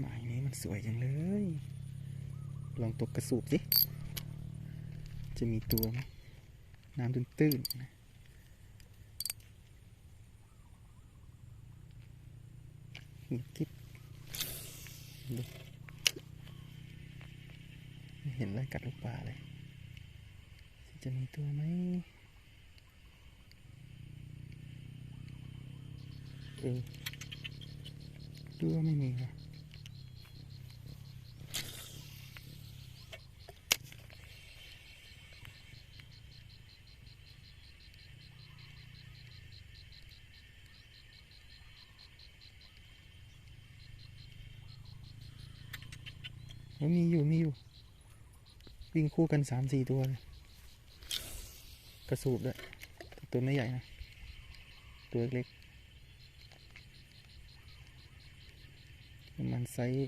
หมายนี้มันสวยจังเลย ลองตกกระสูบสิ จะมีตัวไหมน้ำตื้นๆนะเงียบทิพย์ดูไม่เห็นอะไรกัดลูกปลาเลย จะมีตัวไหมเออดูว่าไม่มีว่ะ เออมีอยู่มีอยู่ วิ่งคู่กันสามสี่ตัวเลยกระสูบด้วยต,ตัวไม่ใหญ่นะ ตัวเล็กๆมันไซส์